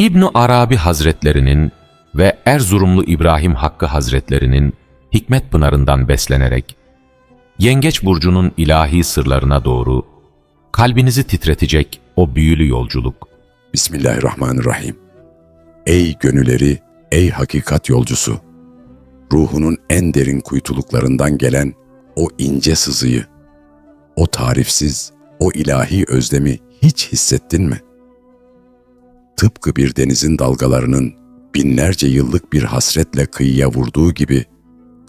İbn Arabi Hazretlerinin ve Erzurumlu İbrahim Hakkı Hazretlerinin hikmet pınarından beslenerek Yengeç burcunun ilahi sırlarına doğru kalbinizi titretecek o büyülü yolculuk. Bismillahirrahmanirrahim. Ey gönülleri, ey hakikat yolcusu! Ruhunun en derin kuytuluklarından gelen o ince sızıyı, o tarifsiz, o ilahi özlemi hiç hissettin mi? Tıpkı bir denizin dalgalarının binlerce yıllık bir hasretle kıyıya vurduğu gibi,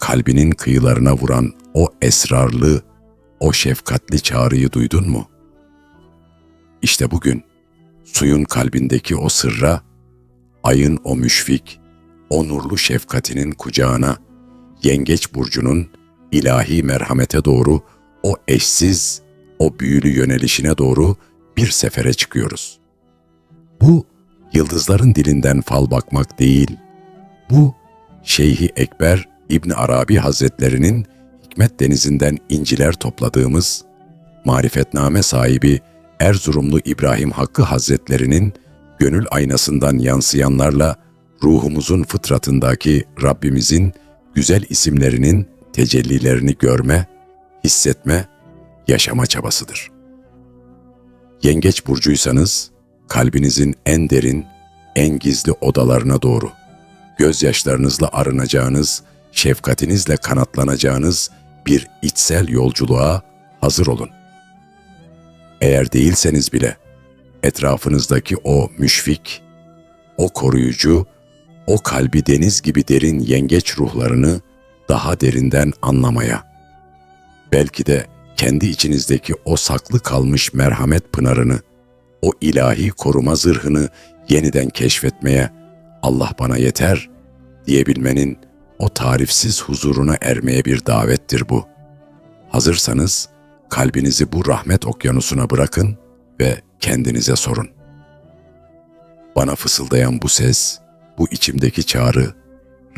kalbinin kıyılarına vuran o esrarlı, o şefkatli çağrıyı duydun mu? İşte bugün, suyun kalbindeki o sırra, ayın o müşfik, o nurlu şefkatinin kucağına, yengeç burcunun ilahi merhamete doğru, o eşsiz, o büyülü yönelişine doğru bir sefere çıkıyoruz. Bu, yıldızların dilinden fal bakmak değil, bu, Şeyhi Ekber İbni Arabi Hazretlerinin hikmet denizinden inciler topladığımız, marifetname sahibi Erzurumlu İbrahim Hakkı Hazretlerinin gönül aynasından yansıyanlarla ruhumuzun fıtratındaki Rabbimizin güzel isimlerinin tecellilerini görme, hissetme, yaşama çabasıdır. Yengeç burcuysanız kalbinizin en derin, en gizli odalarına doğru, gözyaşlarınızla arınacağınız, şefkatinizle kanatlanacağınız bir içsel yolculuğa hazır olun. Eğer değilseniz bile etrafınızdaki o müşfik, o koruyucu, o kalbi deniz gibi derin yengeç ruhlarını daha derinden anlamaya, belki de kendi içinizdeki o saklı kalmış merhamet pınarını, o ilahi koruma zırhını yeniden keşfetmeye Allah bana yeter diyebilmenin o tarifsiz huzuruna ermeye bir davettir bu. Hazırsanız kalbinizi bu rahmet okyanusuna bırakın ve kendinize sorun. Bana fısıldayan bu ses, bu içimdeki çağrı,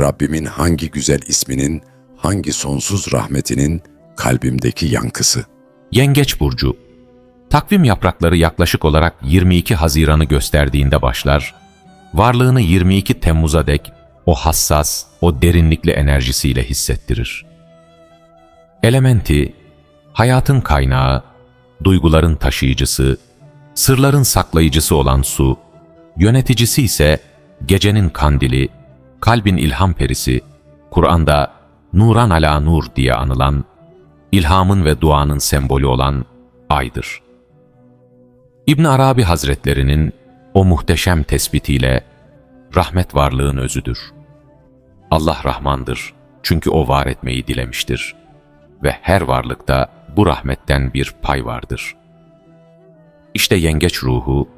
Rabbimin hangi güzel isminin, hangi sonsuz rahmetinin kalbimdeki yankısı. Yengeç burcu. Takvim yaprakları yaklaşık olarak 22 Haziran'ı gösterdiğinde başlar, varlığını 22 Temmuz'a dek o hassas, o derinlikli enerjisiyle hissettirir. Elementi, hayatın kaynağı, duyguların taşıyıcısı, sırların saklayıcısı olan su, yöneticisi ise gecenin kandili, kalbin ilham perisi, Kur'an'da Nuran ala Nur diye anılan, ilhamın ve duanın sembolü olan aydır. İbn Arabi Hazretlerinin o muhteşem tespitiyle rahmet varlığın özüdür. Allah Rahmandır çünkü O var etmeyi dilemiştir ve her varlıkta bu rahmetten bir pay vardır. İşte yengeç ruhu,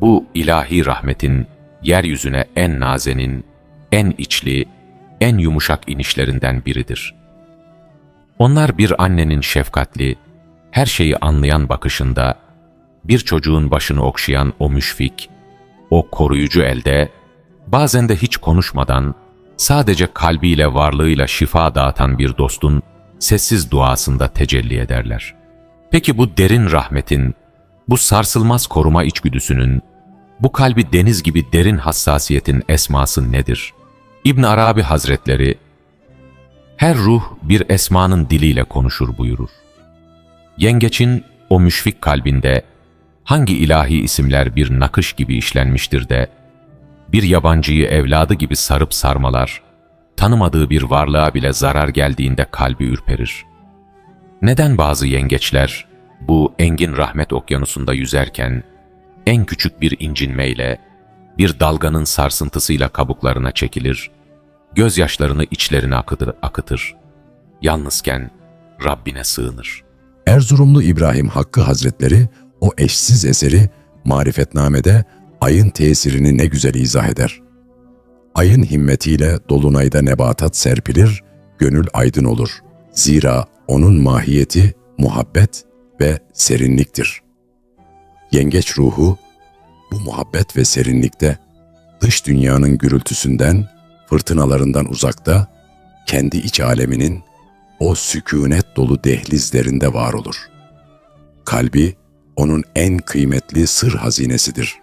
bu ilahi rahmetin yeryüzüne en nazenin, en içli, en yumuşak inişlerinden biridir. Onlar bir annenin şefkatli, her şeyi anlayan bakışında, bir çocuğun başını okşayan o müşfik, o koruyucu elde, bazen de hiç konuşmadan, sadece kalbiyle varlığıyla şifa dağıtan bir dostun sessiz duasında tecelli ederler. Peki bu derin rahmetin, bu sarsılmaz koruma içgüdüsünün, bu kalbi deniz gibi derin hassasiyetin esması nedir? İbn Arabi Hazretleri, her ruh bir esmanın diliyle konuşur buyurur. Yengeçin o müşfik kalbinde hangi ilahi isimler bir nakış gibi işlenmiştir de, bir yabancıyı evladı gibi sarıp sarmalar, tanımadığı bir varlığa bile zarar geldiğinde kalbi ürperir. Neden bazı yengeçler bu engin rahmet okyanusunda yüzerken en küçük bir incinmeyle, bir dalganın sarsıntısıyla kabuklarına çekilir, gözyaşlarını içlerine akıtır, akıtır. Yalnızken Rabbine sığınır. Erzurumlu İbrahim Hakkı Hazretleri o eşsiz eseri marifetnamede ayın tesirini ne güzel izah eder. Ayın himmetiyle dolunayda nebatat serpilir, gönül aydın olur. Zira onun mahiyeti muhabbet ve serinliktir. Yengeç ruhu bu muhabbet ve serinlikte dış dünyanın gürültüsünden, fırtınalarından uzakta, kendi iç aleminin o sükunet dolu dehlizlerinde var olur. Kalbi onun en kıymetli sır hazinesidir.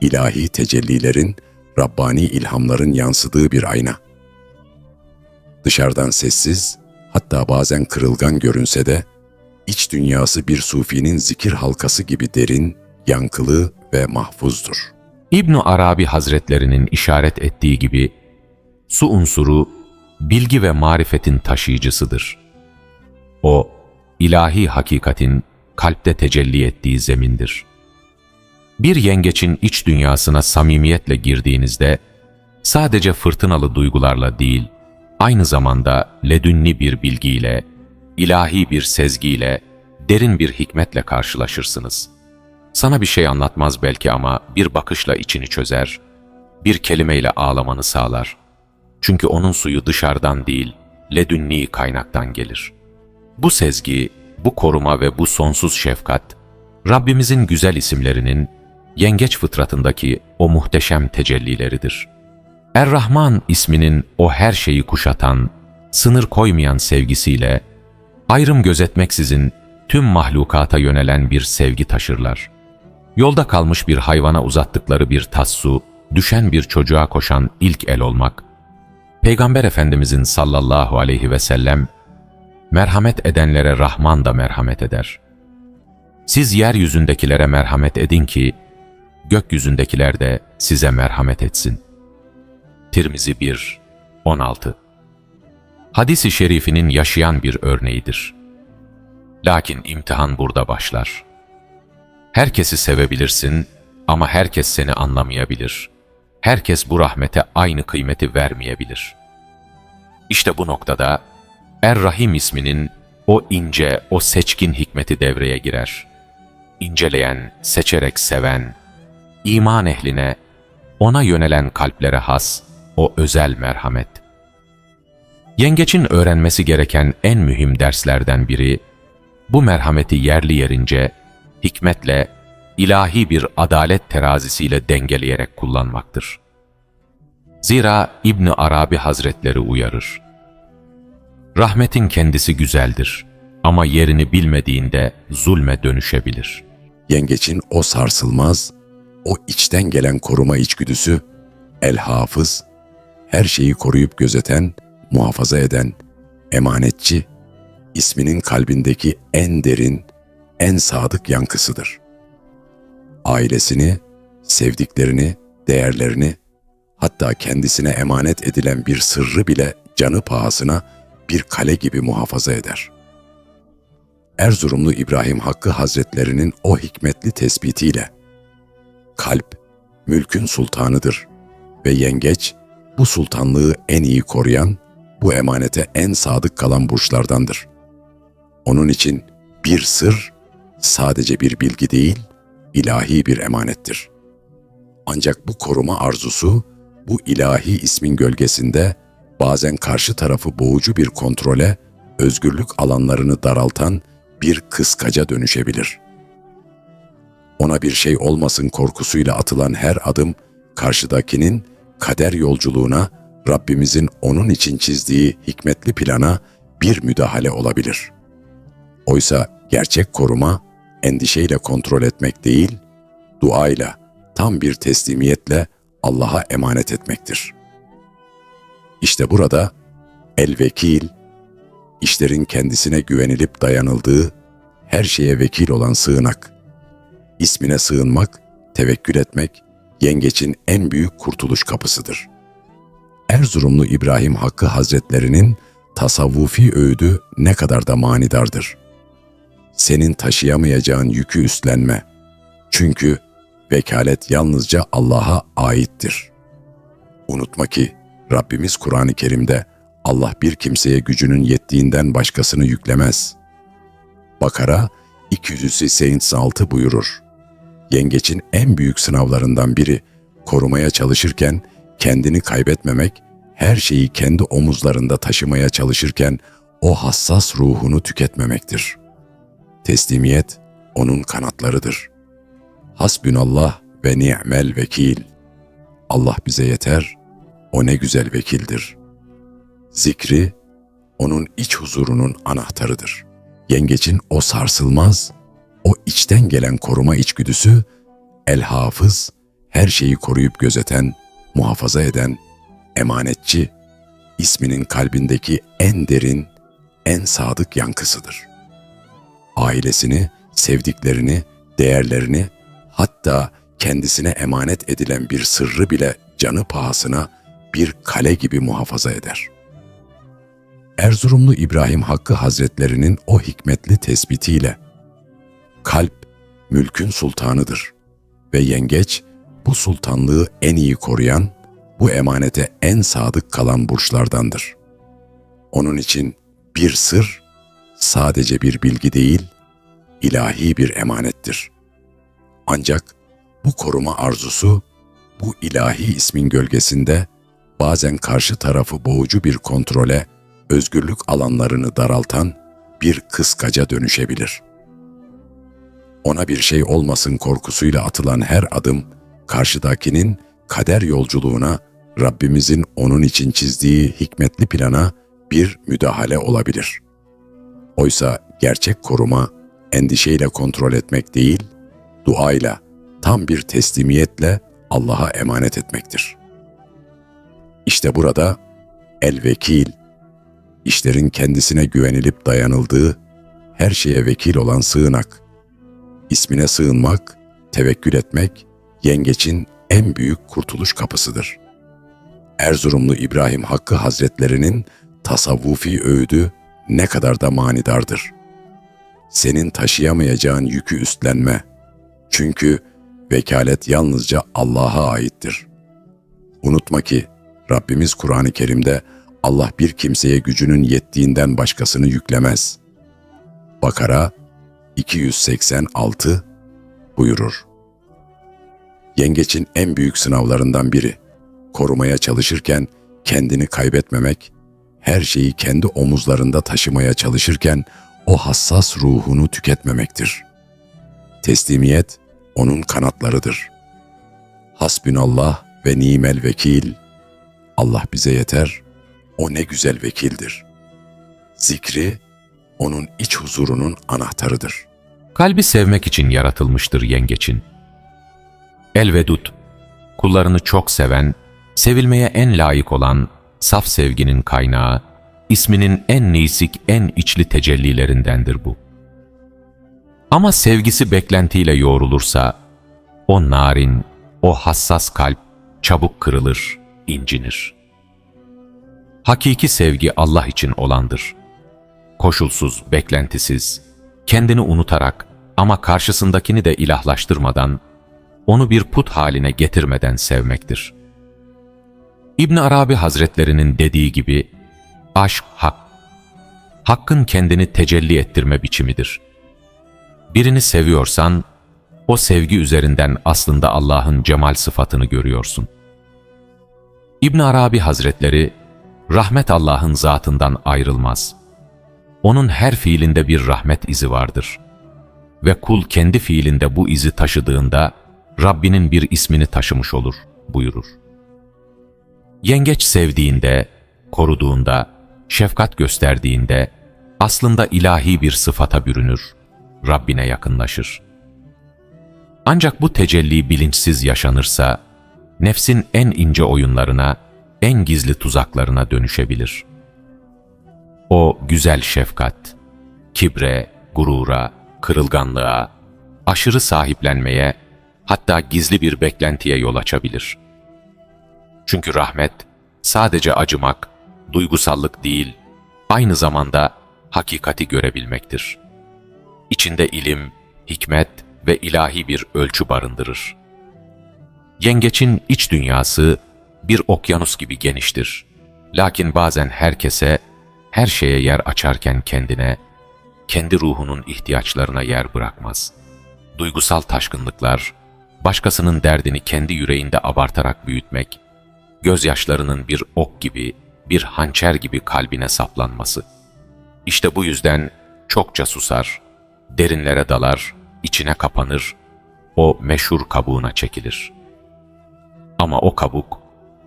ilahi tecellilerin, Rabbani ilhamların yansıdığı bir ayna. Dışarıdan sessiz, hatta bazen kırılgan görünse de, iç dünyası bir sufinin zikir halkası gibi derin, yankılı ve mahfuzdur. İbn Arabi Hazretlerinin işaret ettiği gibi su unsuru bilgi ve marifetin taşıyıcısıdır. O ilahi hakikatin kalpte tecelli ettiği zemindir. Bir yengeçin iç dünyasına samimiyetle girdiğinizde sadece fırtınalı duygularla değil, aynı zamanda ledünni bir bilgiyle, ilahi bir sezgiyle, derin bir hikmetle karşılaşırsınız.'' Sana bir şey anlatmaz belki ama bir bakışla içini çözer, bir kelimeyle ağlamanı sağlar. Çünkü onun suyu dışarıdan değil, ledünni kaynaktan gelir. Bu sezgi, bu koruma ve bu sonsuz şefkat, Rabbimizin güzel isimlerinin yengeç fıtratındaki o muhteşem tecellileridir. Er-Rahman isminin o her şeyi kuşatan, sınır koymayan sevgisiyle, ayrım gözetmeksizin tüm mahlukata yönelen bir sevgi taşırlar.'' Yolda kalmış bir hayvana uzattıkları bir tas su, düşen bir çocuğa koşan ilk el olmak, Peygamber Efendimizin sallallahu aleyhi ve sellem, merhamet edenlere Rahman da merhamet eder. Siz yeryüzündekilere merhamet edin ki, gökyüzündekiler de size merhamet etsin. Tirmizi 1, 16 Hadis-i şerifinin yaşayan bir örneğidir. Lakin imtihan burada başlar.'' Herkesi sevebilirsin ama herkes seni anlamayabilir. Herkes bu rahmete aynı kıymeti vermeyebilir. İşte bu noktada Er-Rahim isminin o ince, o seçkin hikmeti devreye girer. İnceleyen, seçerek seven, iman ehline, ona yönelen kalplere has o özel merhamet. Yengeçin öğrenmesi gereken en mühim derslerden biri, bu merhameti yerli yerince, hikmetle, ilahi bir adalet terazisiyle dengeleyerek kullanmaktır. Zira İbni Arabi Hazretleri uyarır. Rahmetin kendisi güzeldir ama yerini bilmediğinde zulme dönüşebilir. Yengeçin o sarsılmaz, o içten gelen koruma içgüdüsü, el-hafız, her şeyi koruyup gözeten, muhafaza eden, emanetçi, isminin kalbindeki en derin, en sadık yankısıdır. Ailesini, sevdiklerini, değerlerini, hatta kendisine emanet edilen bir sırrı bile canı pahasına bir kale gibi muhafaza eder. Erzurumlu İbrahim Hakkı Hazretlerinin o hikmetli tespitiyle, kalp, mülkün sultanıdır ve yengeç, bu sultanlığı en iyi koruyan, bu emanete en sadık kalan burçlardandır. Onun için bir sır sadece bir bilgi değil, ilahi bir emanettir. Ancak bu koruma arzusu, bu ilahi ismin gölgesinde bazen karşı tarafı boğucu bir kontrole, özgürlük alanlarını daraltan bir kıskaca dönüşebilir. Ona bir şey olmasın korkusuyla atılan her adım, karşıdakinin kader yolculuğuna, Rabbimizin onun için çizdiği hikmetli plana bir müdahale olabilir. Oysa gerçek koruma, endişeyle kontrol etmek değil, duayla, tam bir teslimiyetle Allah'a emanet etmektir. İşte burada el-vekil, işlerin kendisine güvenilip dayanıldığı, her şeye vekil olan sığınak. İsmine sığınmak, tevekkül etmek, yengeçin en büyük kurtuluş kapısıdır. Erzurumlu İbrahim Hakkı Hazretlerinin tasavvufi öğüdü ne kadar da manidardır.'' senin taşıyamayacağın yükü üstlenme. Çünkü vekalet yalnızca Allah'a aittir. Unutma ki Rabbimiz Kur'an-ı Kerim'de Allah bir kimseye gücünün yettiğinden başkasını yüklemez. Bakara 286 buyurur. Yengeçin en büyük sınavlarından biri korumaya çalışırken kendini kaybetmemek, her şeyi kendi omuzlarında taşımaya çalışırken o hassas ruhunu tüketmemektir.'' Teslimiyet onun kanatlarıdır. Hasbünallah ve ni'mel vekil. Allah bize yeter, o ne güzel vekildir. Zikri, onun iç huzurunun anahtarıdır. Yengeçin o sarsılmaz, o içten gelen koruma içgüdüsü, el hafız, her şeyi koruyup gözeten, muhafaza eden, emanetçi, isminin kalbindeki en derin, en sadık yankısıdır. Ailesini, sevdiklerini, değerlerini, hatta kendisine emanet edilen bir sırrı bile canı pahasına bir kale gibi muhafaza eder. Erzurumlu İbrahim Hakkı Hazretlerinin o hikmetli tespitiyle kalp mülkün sultanıdır ve yengeç bu sultanlığı en iyi koruyan, bu emanete en sadık kalan burçlardandır. Onun için bir sır sadece bir bilgi değil, ilahi bir emanettir. Ancak bu koruma arzusu bu ilahi ismin gölgesinde bazen karşı tarafı boğucu bir kontrole, özgürlük alanlarını daraltan bir kıskaca dönüşebilir. Ona bir şey olmasın korkusuyla atılan her adım, karşıdakinin kader yolculuğuna, Rabbimizin onun için çizdiği hikmetli plana bir müdahale olabilir. Oysa gerçek koruma, endişeyle kontrol etmek değil, duayla, tam bir teslimiyetle Allah'a emanet etmektir. İşte burada el-vekil, işlerin kendisine güvenilip dayanıldığı, her şeye vekil olan sığınak, ismine sığınmak, tevekkül etmek, yengeçin en büyük kurtuluş kapısıdır. Erzurumlu İbrahim Hakkı Hazretlerinin tasavvufi öğüdü ne kadar da manidardır. Senin taşıyamayacağın yükü üstlenme. Çünkü vekalet yalnızca Allah'a aittir. Unutma ki Rabbimiz Kur'an-ı Kerim'de Allah bir kimseye gücünün yettiğinden başkasını yüklemez. Bakara 286 buyurur. Yengeçin en büyük sınavlarından biri. Korumaya çalışırken kendini kaybetmemek, her şeyi kendi omuzlarında taşımaya çalışırken o hassas ruhunu tüketmemektir. Teslimiyet onun kanatlarıdır. Hasbünallah ve nimel vekil. Allah bize yeter, o ne güzel vekildir. Zikri, onun iç huzurunun anahtarıdır. Kalbi sevmek için yaratılmıştır yengeçin. Elvedud, kullarını çok seven, sevilmeye en layık olan saf sevginin kaynağı, isminin en nisik, en içli tecellilerindendir bu. Ama sevgisi beklentiyle yoğrulursa, o narin, o hassas kalp çabuk kırılır, incinir. Hakiki sevgi Allah için olandır. Koşulsuz, beklentisiz, kendini unutarak ama karşısındakini de ilahlaştırmadan, onu bir put haline getirmeden sevmektir. İbn Arabi Hazretlerinin dediği gibi, aşk hak, hakkın kendini tecelli ettirme biçimidir. Birini seviyorsan, o sevgi üzerinden aslında Allah'ın cemal sıfatını görüyorsun. İbn Arabi Hazretleri, rahmet Allah'ın zatından ayrılmaz. Onun her fiilinde bir rahmet izi vardır. Ve kul kendi fiilinde bu izi taşıdığında, Rabbinin bir ismini taşımış olur, buyurur. Yengeç sevdiğinde, koruduğunda, şefkat gösterdiğinde, aslında ilahi bir sıfata bürünür, Rabbine yakınlaşır. Ancak bu tecelli bilinçsiz yaşanırsa, nefsin en ince oyunlarına, en gizli tuzaklarına dönüşebilir. O güzel şefkat, kibre, gurura, kırılganlığa, aşırı sahiplenmeye, hatta gizli bir beklentiye yol açabilir. Çünkü rahmet, sadece acımak, duygusallık değil, aynı zamanda hakikati görebilmektir. İçinde ilim, hikmet ve ilahi bir ölçü barındırır. Yengeçin iç dünyası bir okyanus gibi geniştir. Lakin bazen herkese, her şeye yer açarken kendine, kendi ruhunun ihtiyaçlarına yer bırakmaz. Duygusal taşkınlıklar, başkasının derdini kendi yüreğinde abartarak büyütmek, gözyaşlarının bir ok gibi, bir hançer gibi kalbine saplanması. İşte bu yüzden çokça susar, derinlere dalar, içine kapanır, o meşhur kabuğuna çekilir. Ama o kabuk,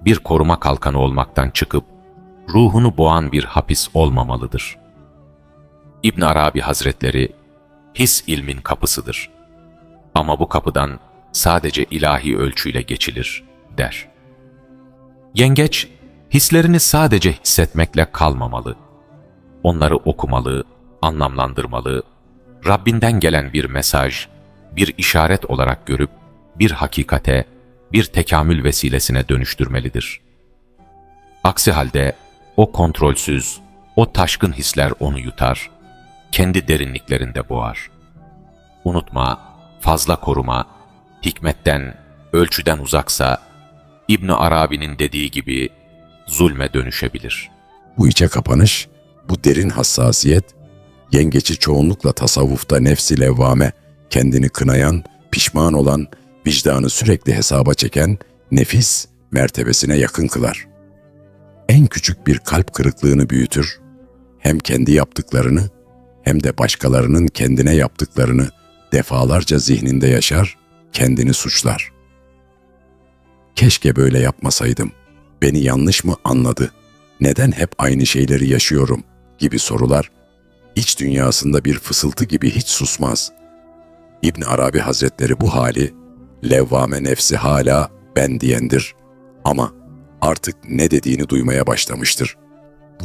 bir koruma kalkanı olmaktan çıkıp, ruhunu boğan bir hapis olmamalıdır. İbn Arabi Hazretleri, his ilmin kapısıdır. Ama bu kapıdan sadece ilahi ölçüyle geçilir, der. Yengeç, hislerini sadece hissetmekle kalmamalı. Onları okumalı, anlamlandırmalı, Rabbinden gelen bir mesaj, bir işaret olarak görüp bir hakikate, bir tekamül vesilesine dönüştürmelidir. Aksi halde o kontrolsüz, o taşkın hisler onu yutar, kendi derinliklerinde boğar. Unutma, fazla koruma, hikmetten, ölçüden uzaksa, İbn Arabi'nin dediği gibi zulme dönüşebilir. Bu içe kapanış, bu derin hassasiyet, yengeçi çoğunlukla tasavvufta nefsi levvame, kendini kınayan, pişman olan, vicdanı sürekli hesaba çeken nefis mertebesine yakın kılar. En küçük bir kalp kırıklığını büyütür, hem kendi yaptıklarını hem de başkalarının kendine yaptıklarını defalarca zihninde yaşar, kendini suçlar. Keşke böyle yapmasaydım. Beni yanlış mı anladı? Neden hep aynı şeyleri yaşıyorum? gibi sorular iç dünyasında bir fısıltı gibi hiç susmaz. İbn Arabi Hazretleri bu hali levvame nefsi hala ben diyendir ama artık ne dediğini duymaya başlamıştır.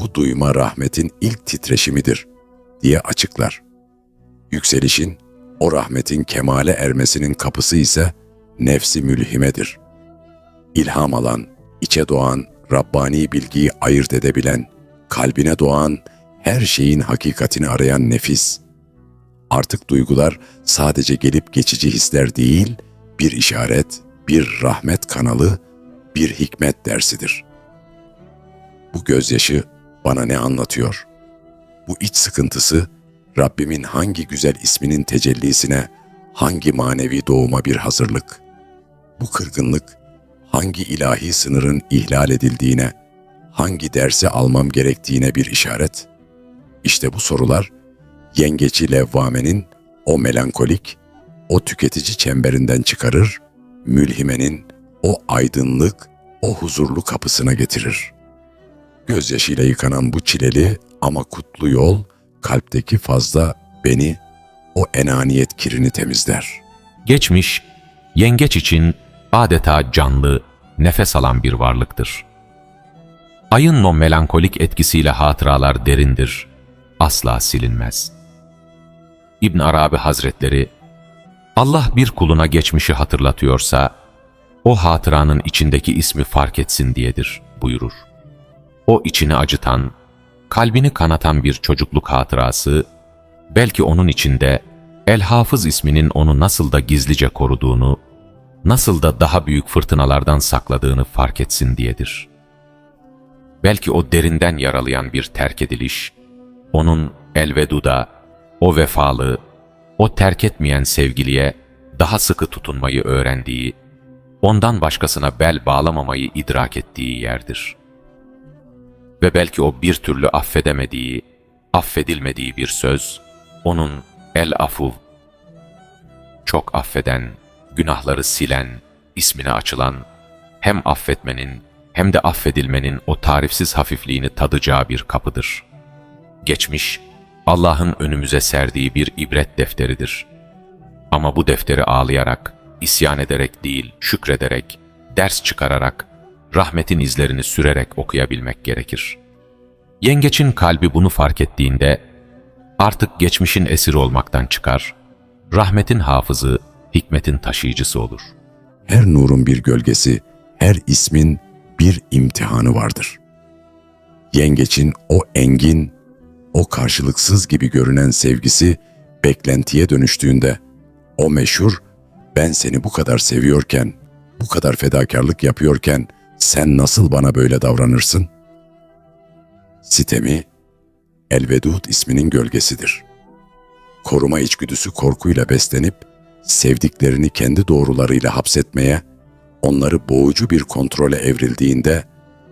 Bu duyma rahmetin ilk titreşimidir diye açıklar. Yükselişin, o rahmetin kemale ermesinin kapısı ise nefsi mülhimedir. İlham alan, içe doğan, Rabbani bilgiyi ayırt edebilen, kalbine doğan, her şeyin hakikatini arayan nefis. Artık duygular sadece gelip geçici hisler değil, bir işaret, bir rahmet kanalı, bir hikmet dersidir. Bu gözyaşı bana ne anlatıyor? Bu iç sıkıntısı Rabbimin hangi güzel isminin tecellisine, hangi manevi doğuma bir hazırlık? Bu kırgınlık hangi ilahi sınırın ihlal edildiğine, hangi dersi almam gerektiğine bir işaret? İşte bu sorular yengeci levvamenin o melankolik, o tüketici çemberinden çıkarır, mülhimenin o aydınlık, o huzurlu kapısına getirir. Gözyaşıyla yıkanan bu çileli ama kutlu yol, kalpteki fazla beni, o enaniyet kirini temizler. Geçmiş, yengeç için adeta canlı, nefes alan bir varlıktır. Ayın o melankolik etkisiyle hatıralar derindir, asla silinmez. İbn Arabi Hazretleri, Allah bir kuluna geçmişi hatırlatıyorsa, o hatıranın içindeki ismi fark etsin diyedir buyurur. O içini acıtan, kalbini kanatan bir çocukluk hatırası, belki onun içinde El Hafız isminin onu nasıl da gizlice koruduğunu, nasıl da daha büyük fırtınalardan sakladığını fark etsin diyedir. Belki o derinden yaralayan bir terk ediliş, onun elveduda, o vefalı, o terk etmeyen sevgiliye daha sıkı tutunmayı öğrendiği, ondan başkasına bel bağlamamayı idrak ettiği yerdir. Ve belki o bir türlü affedemediği, affedilmediği bir söz, onun el-afuv, çok affeden, günahları silen, ismine açılan, hem affetmenin hem de affedilmenin o tarifsiz hafifliğini tadacağı bir kapıdır. Geçmiş, Allah'ın önümüze serdiği bir ibret defteridir. Ama bu defteri ağlayarak, isyan ederek değil, şükrederek, ders çıkararak, rahmetin izlerini sürerek okuyabilmek gerekir. Yengeçin kalbi bunu fark ettiğinde, artık geçmişin esiri olmaktan çıkar, rahmetin hafızı, hikmetin taşıyıcısı olur. Her nurun bir gölgesi, her ismin bir imtihanı vardır. Yengeçin o engin, o karşılıksız gibi görünen sevgisi beklentiye dönüştüğünde, o meşhur ben seni bu kadar seviyorken, bu kadar fedakarlık yapıyorken sen nasıl bana böyle davranırsın? Sitemi, Elvedud isminin gölgesidir. Koruma içgüdüsü korkuyla beslenip, sevdiklerini kendi doğrularıyla hapsetmeye, onları boğucu bir kontrole evrildiğinde,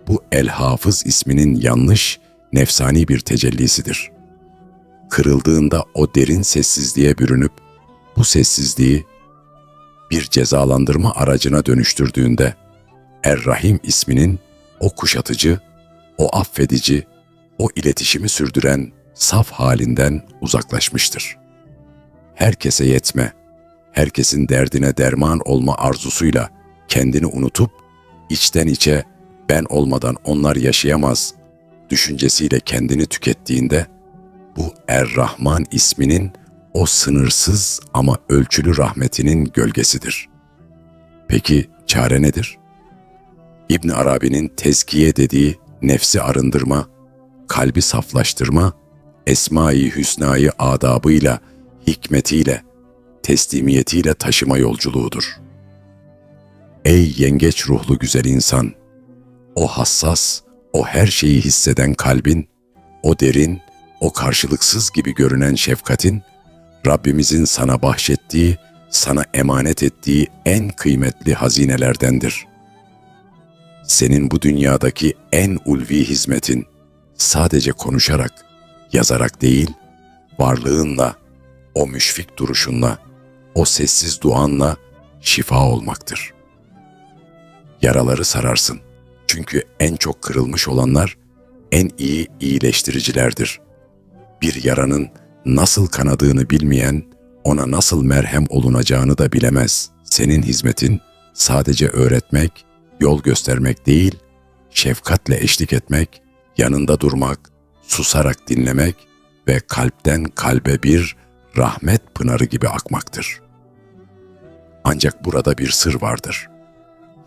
bu El Hafız isminin yanlış, nefsani bir tecellisidir. Kırıldığında o derin sessizliğe bürünüp, bu sessizliği bir cezalandırma aracına dönüştürdüğünde, Er-Rahim isminin o kuşatıcı, o affedici, o iletişimi sürdüren saf halinden uzaklaşmıştır. Herkese yetme, herkesin derdine derman olma arzusuyla kendini unutup içten içe ben olmadan onlar yaşayamaz düşüncesiyle kendini tükettiğinde bu Er-Rahman isminin o sınırsız ama ölçülü rahmetinin gölgesidir. Peki çare nedir? İbn Arabi'nin tezkiye dediği nefsi arındırma, kalbi saflaştırma, Esma-i Hüsna'yı adabıyla, hikmetiyle, teslimiyetiyle taşıma yolculuğudur. Ey yengeç ruhlu güzel insan! O hassas, o her şeyi hisseden kalbin, o derin, o karşılıksız gibi görünen şefkatin, Rabbimizin sana bahşettiği, sana emanet ettiği en kıymetli hazinelerdendir. Senin bu dünyadaki en ulvi hizmetin sadece konuşarak, yazarak değil, varlığınla, o müşfik duruşunla, o sessiz duanla şifa olmaktır. Yaraları sararsın. Çünkü en çok kırılmış olanlar en iyi iyileştiricilerdir. Bir yaranın nasıl kanadığını bilmeyen, ona nasıl merhem olunacağını da bilemez. Senin hizmetin sadece öğretmek, yol göstermek değil, şefkatle eşlik etmek, yanında durmak, susarak dinlemek ve kalpten kalbe bir rahmet pınarı gibi akmaktır. Ancak burada bir sır vardır.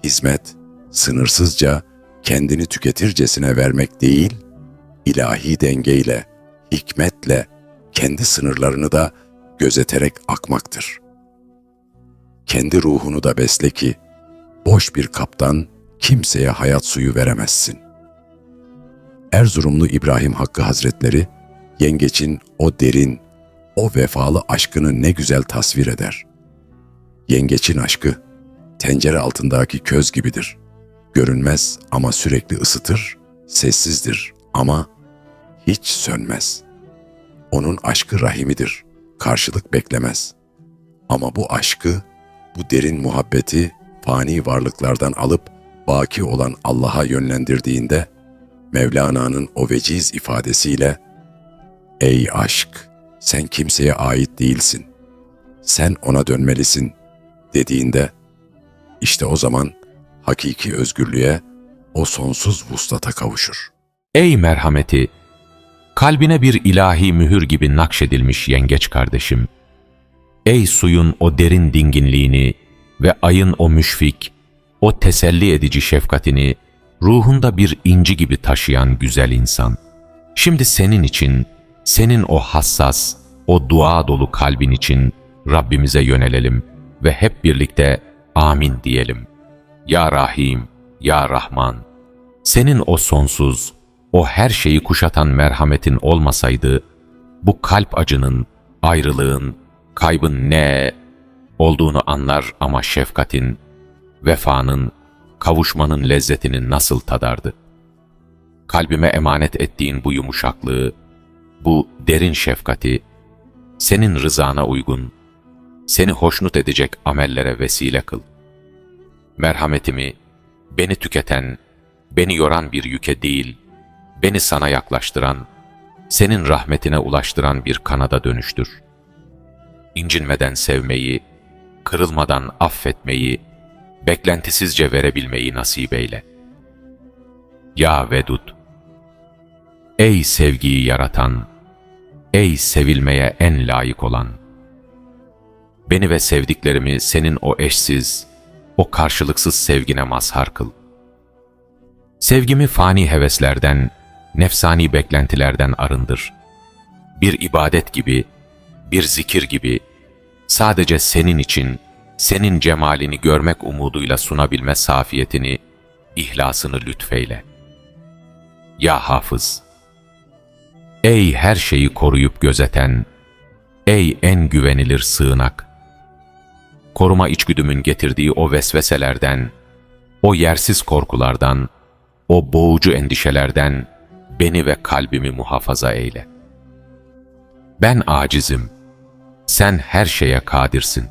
Hizmet, sınırsızca kendini tüketircesine vermek değil, ilahi dengeyle, hikmetle, kendi sınırlarını da gözeterek akmaktır. Kendi ruhunu da besle ki, boş bir kaptan kimseye hayat suyu veremezsin. Erzurumlu İbrahim Hakkı Hazretleri, yengeçin o derin, o vefalı aşkını ne güzel tasvir eder. Yengeçin aşkı, tencere altındaki köz gibidir. Görünmez ama sürekli ısıtır, sessizdir ama hiç sönmez. Onun aşkı rahimidir, karşılık beklemez. Ama bu aşkı, bu derin muhabbeti fani varlıklardan alıp baki olan Allah'a yönlendirdiğinde Mevlana'nın o veciz ifadesiyle Ey aşk, sen kimseye ait değilsin. Sen ona dönmelisin dediğinde işte o zaman hakiki özgürlüğe, o sonsuz vuslata kavuşur. Ey merhameti! Kalbine bir ilahi mühür gibi nakşedilmiş yengeç kardeşim. Ey suyun o derin dinginliğini ve ayın o müşfik, o teselli edici şefkatini ruhunda bir inci gibi taşıyan güzel insan. Şimdi senin için, senin o hassas, o dua dolu kalbin için Rabbimize yönelelim ve hep birlikte amin diyelim. Ya Rahim, Ya Rahman, senin o sonsuz, o her şeyi kuşatan merhametin olmasaydı, bu kalp acının, ayrılığın, kaybın ne olduğunu anlar ama şefkatin, vefanın, kavuşmanın lezzetini nasıl tadardı? Kalbime emanet ettiğin bu yumuşaklığı, bu derin şefkati, senin rızana uygun, seni hoşnut edecek amellere vesile kıl. Merhametimi, beni tüketen, beni yoran bir yüke değil, beni sana yaklaştıran, senin rahmetine ulaştıran bir kanada dönüştür. İncinmeden sevmeyi, kırılmadan affetmeyi, beklentisizce verebilmeyi nasip eyle. Ya Vedud! Ey sevgiyi yaratan, ey sevilmeye en layık olan! Beni ve sevdiklerimi senin o eşsiz, o karşılıksız sevgine mazhar kıl. Sevgimi fani heveslerden, nefsani beklentilerden arındır. Bir ibadet gibi, bir zikir gibi, sadece senin için, senin cemalini görmek umuduyla sunabilme safiyetini, ihlasını lütfeyle. Ya Hafız! Ey her şeyi koruyup gözeten, ey en güvenilir sığınak! Koruma içgüdümün getirdiği o vesveselerden, o yersiz korkulardan, o boğucu endişelerden beni ve kalbimi muhafaza eyle. Ben acizim, sen her şeye kadirsin.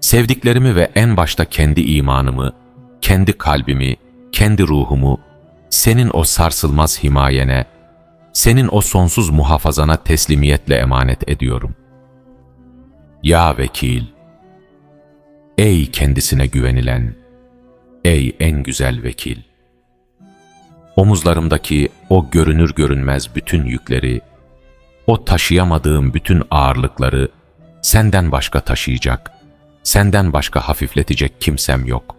Sevdiklerimi ve en başta kendi imanımı, kendi kalbimi, kendi ruhumu, senin o sarsılmaz himayene, senin o sonsuz muhafazana teslimiyetle emanet ediyorum. Ya vekil, Ey kendisine güvenilen, ey en güzel vekil. Omuzlarımdaki o görünür görünmez bütün yükleri, o taşıyamadığım bütün ağırlıkları senden başka taşıyacak, senden başka hafifletecek kimsem yok.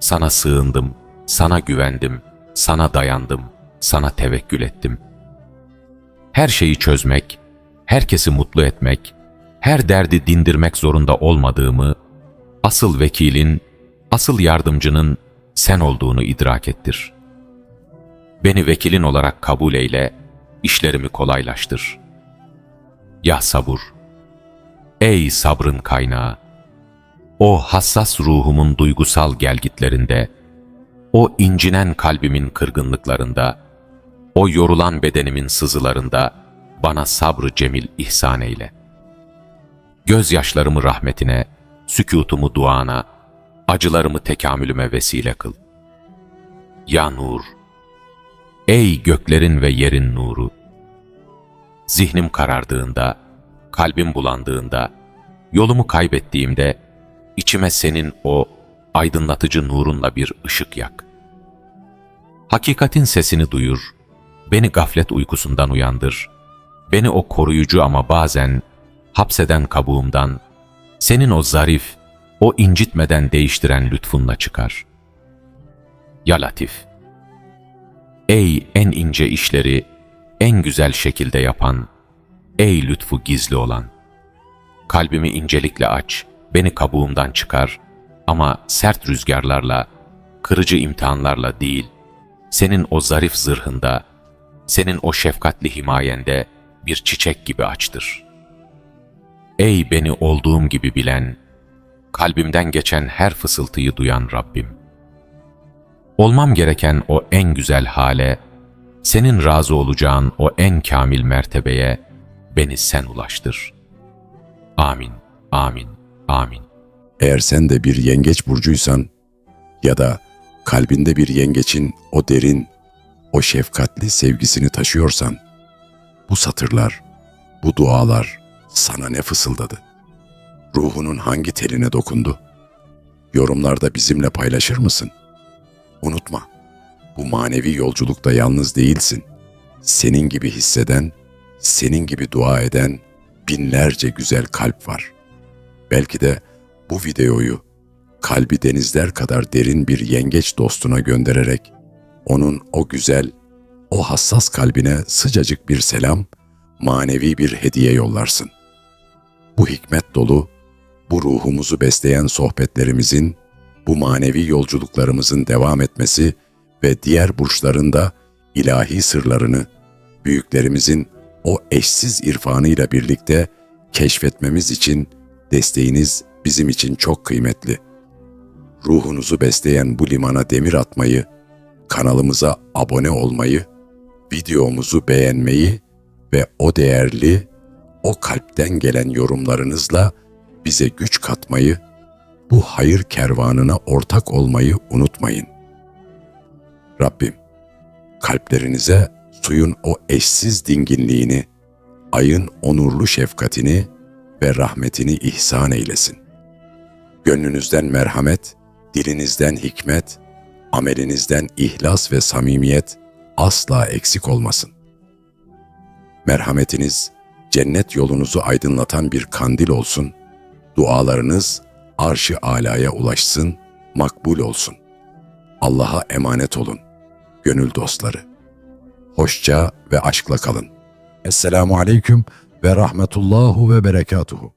Sana sığındım, sana güvendim, sana dayandım, sana tevekkül ettim. Her şeyi çözmek, herkesi mutlu etmek, her derdi dindirmek zorunda olmadığımı, asıl vekilin, asıl yardımcının sen olduğunu idrak ettir. Beni vekilin olarak kabul eyle, işlerimi kolaylaştır. Ya sabur! Ey sabrın kaynağı! O hassas ruhumun duygusal gelgitlerinde, o incinen kalbimin kırgınlıklarında, o yorulan bedenimin sızılarında bana sabrı cemil ihsan eyle. Gözyaşlarımı rahmetine, sükutumu duana, acılarımı tekamülüme vesile kıl. Ya Nur! Ey göklerin ve yerin nuru! Zihnim karardığında, kalbim bulandığında, yolumu kaybettiğimde, içime senin o aydınlatıcı nurunla bir ışık yak. Hakikatin sesini duyur, beni gaflet uykusundan uyandır, beni o koruyucu ama bazen hapseden kabuğumdan, senin o zarif, o incitmeden değiştiren lütfunla çıkar. Ya Latif! Ey en ince işleri en güzel şekilde yapan, ey lütfu gizli olan! Kalbimi incelikle aç, beni kabuğumdan çıkar ama sert rüzgarlarla, kırıcı imtihanlarla değil, senin o zarif zırhında, senin o şefkatli himayende bir çiçek gibi açtır. Ey beni olduğum gibi bilen, kalbimden geçen her fısıltıyı duyan Rabbim! Olmam gereken o en güzel hale, senin razı olacağın o en kamil mertebeye beni sen ulaştır. Amin, amin, amin. Eğer sen de bir yengeç burcuysan ya da kalbinde bir yengeçin o derin, o şefkatli sevgisini taşıyorsan, bu satırlar, bu dualar sana ne fısıldadı? Ruhunun hangi teline dokundu? Yorumlarda bizimle paylaşır mısın? Unutma, bu manevi yolculukta yalnız değilsin. Senin gibi hisseden, senin gibi dua eden binlerce güzel kalp var. Belki de bu videoyu kalbi denizler kadar derin bir yengeç dostuna göndererek onun o güzel, o hassas kalbine sıcacık bir selam, manevi bir hediye yollarsın. Bu hikmet dolu, bu ruhumuzu besleyen sohbetlerimizin, bu manevi yolculuklarımızın devam etmesi ve diğer burçların da ilahi sırlarını büyüklerimizin o eşsiz irfanıyla birlikte keşfetmemiz için desteğiniz bizim için çok kıymetli. Ruhunuzu besleyen bu limana demir atmayı, kanalımıza abone olmayı, videomuzu beğenmeyi ve o değerli, o kalpten gelen yorumlarınızla bize güç katmayı, bu hayır kervanına ortak olmayı unutmayın. Rabbim, kalplerinize suyun o eşsiz dinginliğini, ayın onurlu şefkatini ve rahmetini ihsan eylesin. Gönlünüzden merhamet, dilinizden hikmet, amelinizden ihlas ve samimiyet asla eksik olmasın. Merhametiniz cennet yolunuzu aydınlatan bir kandil olsun. Dualarınız arş-ı alaya ulaşsın, makbul olsun. Allah'a emanet olun, gönül dostları. Hoşça ve aşkla kalın. Esselamu aleyküm ve rahmetullahu ve berekatuhu.